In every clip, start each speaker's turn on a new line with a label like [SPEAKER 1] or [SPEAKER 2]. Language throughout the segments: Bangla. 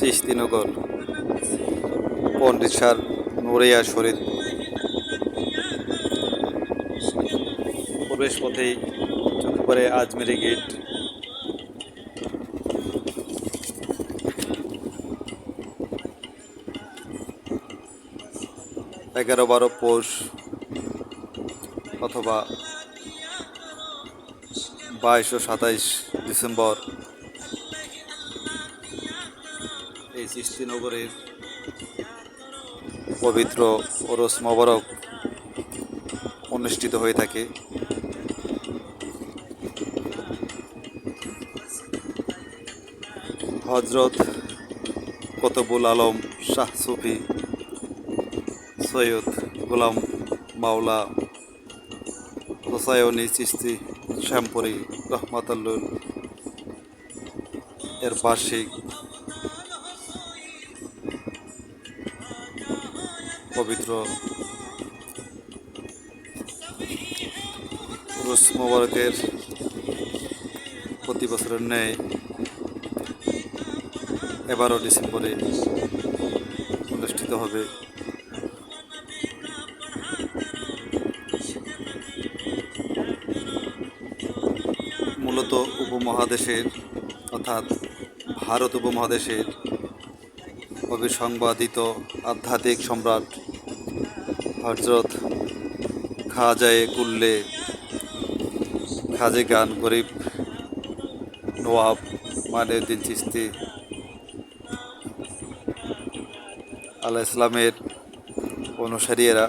[SPEAKER 1] চিস্তিনগর পন্ডিত সার নড়িয়া শরীর প্রবেশ পথেই চোখে পড়ে আজমেরি গেট। এগারো বারো পৌষ অথবা বাইশ ও সাতাইশ ডিসেম্বর এই সৃষ্টিনগরের পবিত্র ওরস মোবারক অনুষ্ঠিত হয়ে থাকে। হজরত কতবুল আলম শাহ সুফি, সৈয়দ গোলাম মাওলা হোসায়নি চিস্তি শ্যামপুরি রহমাতাল্লুল এর বার্ষিক পবিত্র রুস মোবারকের প্রতি বছরের ন্যায় এবারও ডিসেম্বরে অনুষ্ঠিত হবে। মূলত উপমহাদেশের অর্থাৎ ভারত উপমহাদেশের অবিসংবাদিত আধ্যাত্মিক সম্রাট হজরত খাজায়ে কুল্লে, খাজে গান গরিব, নওয়াব মানেউদ্দিন চিস্তি আল্লাহ ইসলামের অনুসারীরা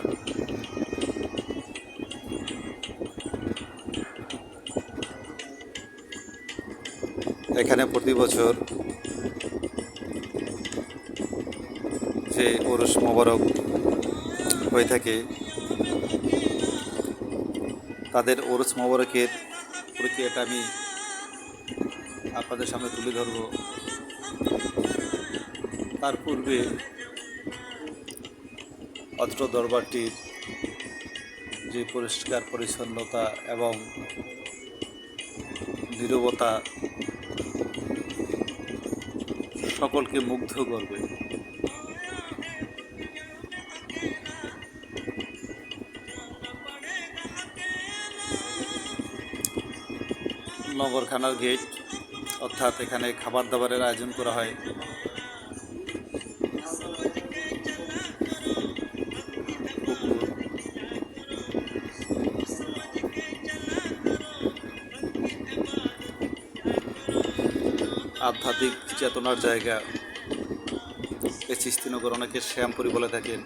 [SPEAKER 1] এখানে প্রতি বছর যে ওরস মোবারক হয়ে থাকে। তাদের ওরস মোবারকের প্রক্রিয়াটা আমি আপনাদের সামনে তুলে ধরব। তার পূর্বে অত্র দরবারটির যে পরিষ্কার, পরিচ্ছন্নতা এবং নীরবতা সকলকে মুগ্ধ করবে। নগরখানার গেট অর্থাৎ এখানে খাবার দাবারের আয়োজন করা হয়। আধ্যাত্মিক চেতনার জায়গা। এই সৃষ্টিনগর অনেকে শ্যামপুরি বলে থাকেন।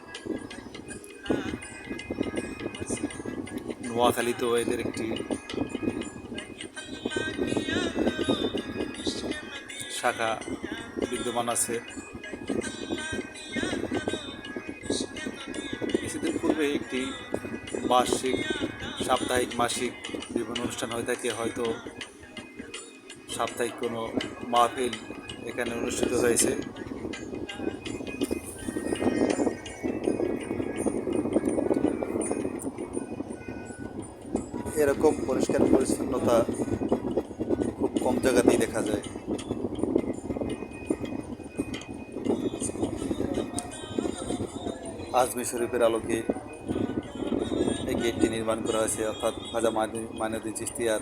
[SPEAKER 1] নোয়াখালীতেও এদের একটি শাখা বিদ্যমান আছে। কিছুদিন পূর্বে একটি বার্ষিক, সাপ্তাহিক, মাসিক বিভিন্ন অনুষ্ঠান হয়ে থাকে। হয়তো সাপ্তাহিক কোনো মাহফিল এখানে অনুষ্ঠিত হয়েছে। এরকম পরিষ্কার পরিচ্ছন্নতা খুব কম জায়গাতেই দেখা যায়। আজমি শরীফের আলোকে এই গেটটি নির্মাণ করা হয়েছে, অর্থাৎ খাজা মাইনুদ্দিন চিস্তিয়ার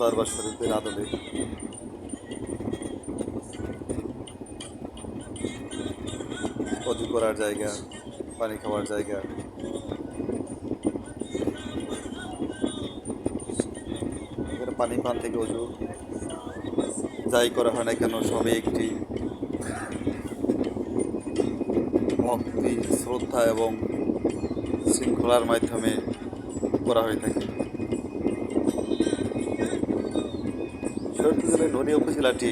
[SPEAKER 1] দরবার শরীফের আদলে। অজু করার জায়গা, পানি খাওয়ার জায়গা। পানি পান থেকে অজু যাই করা হয় না কেন সবই একটি ভক্তি শ্রদ্ধা এবং শৃঙ্খলার মাধ্যমে করা হয়ে থাকে। জেলার নদী উপজেলাটি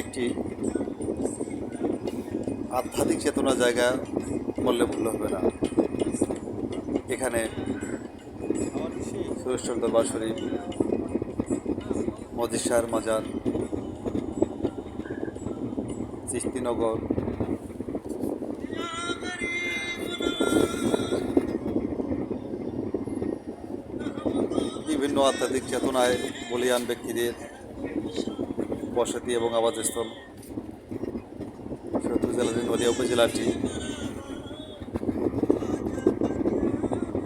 [SPEAKER 1] একটি আধ্যাত্মিক চেতনা জায়গা বললে ভুল হবে না। এখানে সুরেশচন্দ্র শরীফ মজিসার মাজার চিস্তিনগর বিভিন্ন আধ্যাত্মিক চেতনায় বলিয়ান ব্যক্তিদের বসতি এবং আবাসস্থল। সত্তর জেলার নদিয়া উপজেলাটি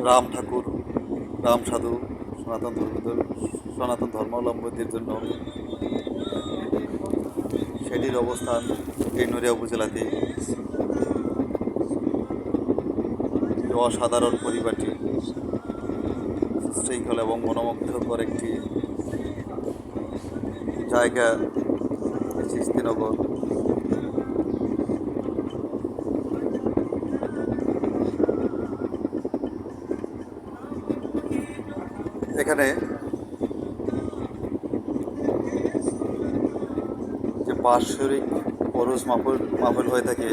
[SPEAKER 1] রাম ঠাকুর, রাম সাধু, সনাতন ধর্ম, সনাতন ধর্মাবলম্বীদের জন্য সেটির অবস্থান এই উপজেলাতে। অসাধারণ পরিবারটি শৃঙ্খল এবং মনোমুগ্ধকর একটি জায়গা চিস্তিনগর এখানে বাৎসরিক পরশ মাহফিল মাহফিল হয়ে থাকে।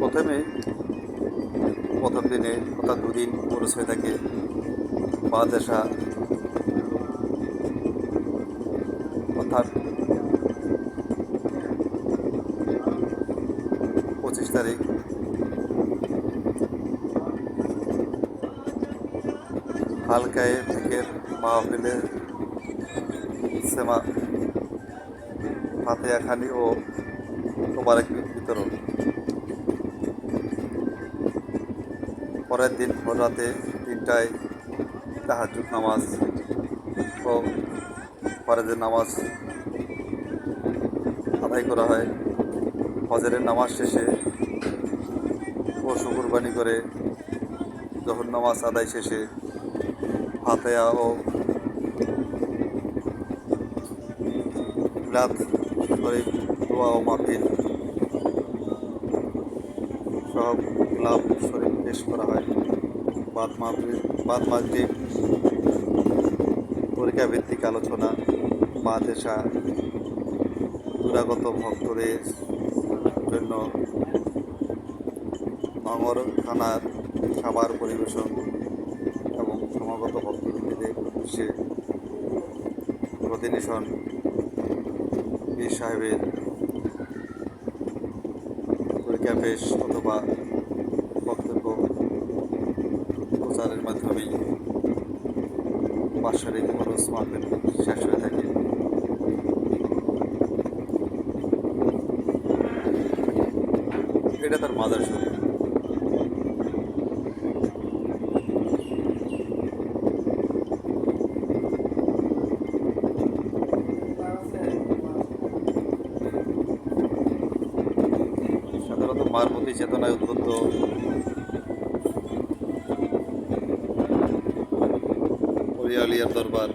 [SPEAKER 1] প্রথমে, প্রথম দিনে অর্থাৎ দুদিন পরশ হয়ে থাকে বাদেশা অর্থাৎ পঁচিশ তারিখ হালকায় থেকে মাহফিলে সেমা ফাতেয়া খানি ও মোবারক বিতরণ। পরের দিন রাতে তিনটায় তাহাজুদ নামাজ ও ফরজের নামাজ আদায় করা হয়। ফজরের নামাজ শেষে পশু কুরবানি করে যখন নামাজ আদায় শেষে ফাতেয়া ও মিলাদ শরীফ দোয়া ও মাহফিল। সব ক্লাব শরীফ পেশ করা হয়। বাদ মাহফিল, বাদ পরীক্ষা ভিত্তিক আলোচনা মাদেশা দূরাগত ভক্তদের জন্য নগর খানার খাবার পরিবেশন। সমাগত ভক্তবৃন্দদের উদ্দেশ্যে প্রতিনিশন পীর সাহেবের পেশ অথবা বক্তব্য প্রচারের মাধ্যমেই বাৎসরিক খরচ শেষ হয়ে থাকে। এটা তার মাদার শরীর উদ্বুদ্ধ হরিয়ালিয়ার দরবার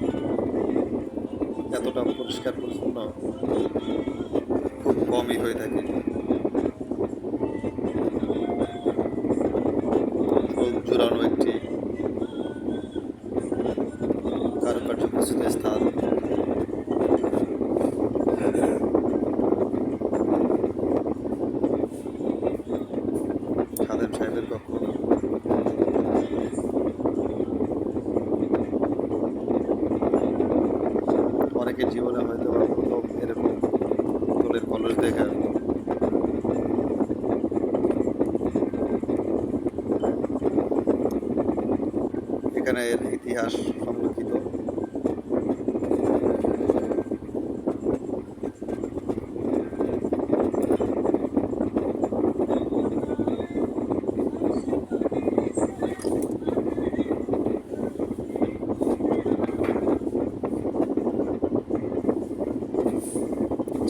[SPEAKER 1] এতটা পরিষ্কার পরিচ্ছন্ন, খুব কমই হয়ে থাকে। জোড়ানো একটি কারুকার্য প্রস্তুত স্থান খাদেম সাহেবের কক্ষ অনেকের জীবনে হয়তো বা প্রথম এরকম ফুলের এখানে এর ইতিহাস সংরক্ষিত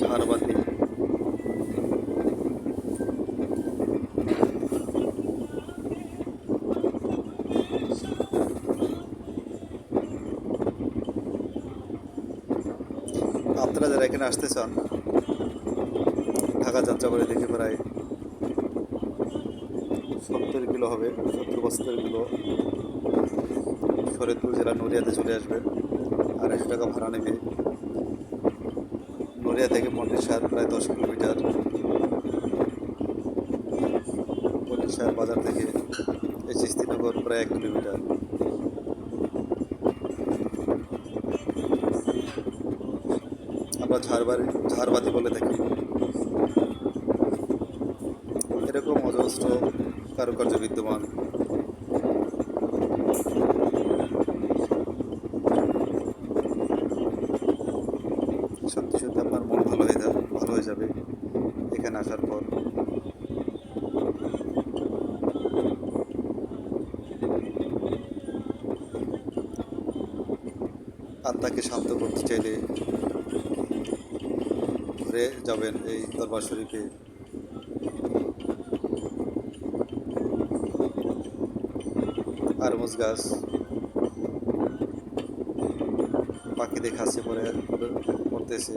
[SPEAKER 1] ঝাড়বাতি আপনারা যারা এখানে আসতে চান, ঢাকা যাত্রা করে দেখে প্রায় সত্তর কিলো হবে, সত্তর বছর কিলো। শরীরপুর জেলা নড়িয়াতে চলে আসবেন আড়াইশো টাকা ভাড়া নেবে। নড়িয়া থেকে মন্ডিসার প্রায় দশ কিলোমিটার। মন্ডিসার বাজার থেকে এই চিস্তিনগর প্রায় এক কিলোমিটার। ঝাড়বাড়ি, ঝাড়বাতি বলে থাকি এরকম অজস্র কারুকার্য বিদ্যমান। সত্যি সত্যি আপনার মন ভালো হয়ে যাবে ভালো হয়ে যাবে এখানে আসার পর। আত্মাকে শান্ত করতে চাইলে ঘুরে যাবেন এই দরবার শরীফে। আরমুজ গাছ পাখি দেখাচ্ছে পরে পড়তেছে।